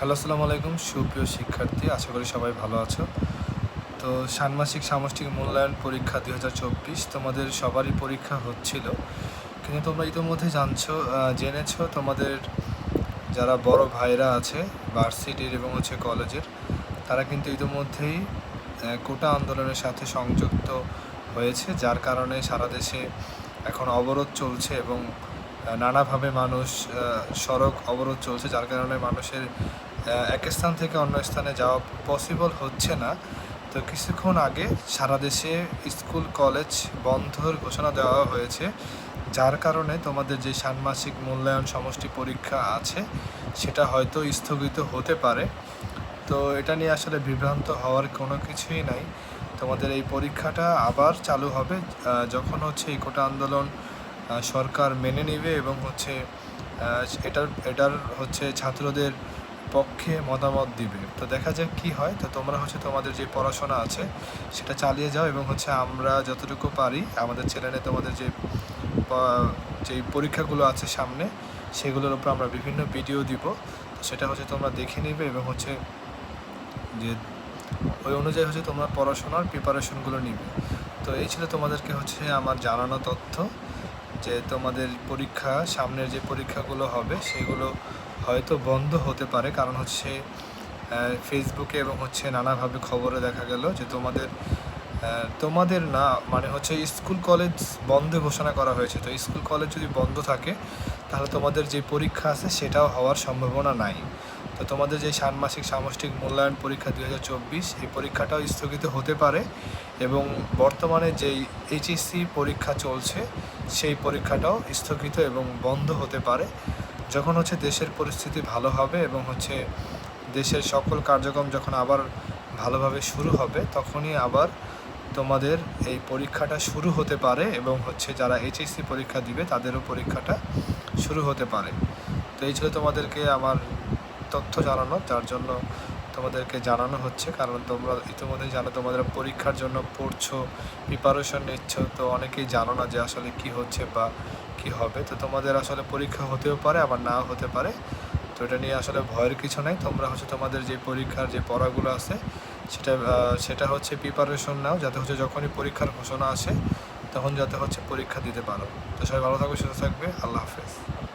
Hello, আসসালামু আলাইকুম। সুপ্রিয় শিক্ষার্থী, আশা করি সবাই ভালো আছো। তো ষান্মাসিক সামষ্টিক মূল্যায়ন পরীক্ষা দুই হাজার চব্বিশ তোমাদের সবারই পরীক্ষা হচ্ছিল। কিন্তু তোমরা ইতিমধ্যে জানছো জেনেছো, তোমাদের যারা বড় ভাইরা আছে, ভার্সিটির এবং হচ্ছে কলেজের, তারা কিন্তু ইতিমধ্যেই কোটা আন্দোলনের সাথে সংযুক্ত হয়েছে, যার কারণে সারা দেশে এখন অবরোধ চলছে এবং নানাভাবে মানুষ সড়ক অবরোধ চলছে, যার কারণে মানুষের এক স্থান থেকে অন্য স্থানে যাওয়া পসিবল হচ্ছে না। তো কিছুক্ষণ আগে সারা দেশে স্কুল, কলেজ বন্ধর ঘোষণা দেওয়া হয়েছে, যার কারণে তোমাদের যে ষান্মাসিক মূল্যায়ন সমষ্টি পরীক্ষা আছে, সেটা হয়তো স্থগিত হতে পারে। তো এটা নিয়ে আসলে বিভ্রান্ত হওয়ার কোনো কিছুই নাই। তোমাদের এই পরীক্ষাটা আবার চালু হবে যখন হচ্ছে এই কোটা আন্দোলন সরকার মেনে নেবে এবং হচ্ছে এটার এটার হচ্ছে ছাত্রদের পক্ষে মতামত দিবে। তো দেখা যাক কি হয়। তো তোমরা হচ্ছে তোমাদের যে পড়াশোনা আছে, সেটা চালিয়ে যাও এবং হচ্ছে আমরা যতটুকু পারি, আমাদের চ্যানেলে তোমাদের যে যেই পরীক্ষাগুলো আছে সামনে, সেগুলোর উপর আমরা বিভিন্ন ভিডিও দিব। সেটা হচ্ছে তোমরা দেখে নিবে এবং হচ্ছে যে ওই অনুযায়ী হচ্ছে তোমরা পড়াশোনার প্রিপারেশনগুলো নিবে। তো এই ছিল তোমাদেরকে হচ্ছে আমার জানানো তথ্য। যে তোমাদের পরীক্ষা, সামনের যে পরীক্ষাগুলো হবে, সেগুলো হয়তো বন্ধ হতে পারে। কারণ হচ্ছে ফেসবুকে এবং হচ্ছে নানাভাবে খবরে দেখা গেল যে তোমাদের তোমাদের না মানে হচ্ছে স্কুল কলেজ বন্ধ ঘোষণা করা হয়েছে। তো স্কুল কলেজ যদি বন্ধ থাকে, তাহলে তোমাদের যে পরীক্ষা আছে, সেটাও হওয়ার সম্ভাবনা নাই। তো তোমাদের যে ষান্মাসিক সামষ্টিক মূল্যায়ন পরীক্ষা দু হাজার চব্বিশ, এই পরীক্ষাটাও স্থগিত হতে পারে এবং বর্তমানে যেই এইচএসসি পরীক্ষা চলছে, সেই পরীক্ষাটাও স্থগিত এবং বন্ধ হতে পারে। যখন হচ্ছে দেশের পরিস্থিতি ভালো হবে এবং হচ্ছে দেশের সকল কার্যক্রম যখন আবার ভালোভাবে শুরু হবে, তখনই আবার তোমাদের এই পরীক্ষাটা শুরু হতে পারে এবং হচ্ছে যারা এইচএসসি পরীক্ষা দিবে, তাদেরও পরীক্ষাটা শুরু হতে পারে। তো এই ছিল তোমাদেরকে আমার তথ্য জানানো, যার জন্য তোমাদেরকে জানানো হচ্ছে। কারণ তোমরা ইতিমধ্যে জানো, তোমাদের পরীক্ষার জন্য পড়ছো প্রিপারেশন নিচ্ছ, তো অনেকেই জানো না যে আসলে কি হচ্ছে বা কি হবে। তো তোমাদের আসলে পরীক্ষা হতেও পারে, আবার নাও হতে পারে। তো এটা নিয়ে আসলে ভয়ের কিছু নাই। তোমরা হচ্ছে তোমাদের যে পরীক্ষার যে পড়াগুলো আছে, সেটা সেটা হচ্ছে প্রিপারেশন নাও, যাতে হচ্ছে যখনই পরীক্ষার ঘোষণা আসে, তখন যাতে হচ্ছে পরীক্ষা দিতে পারো। তো সবাই ভালো থাকবে সুস্থ থাকবে। আল্লাহ হাফেজ।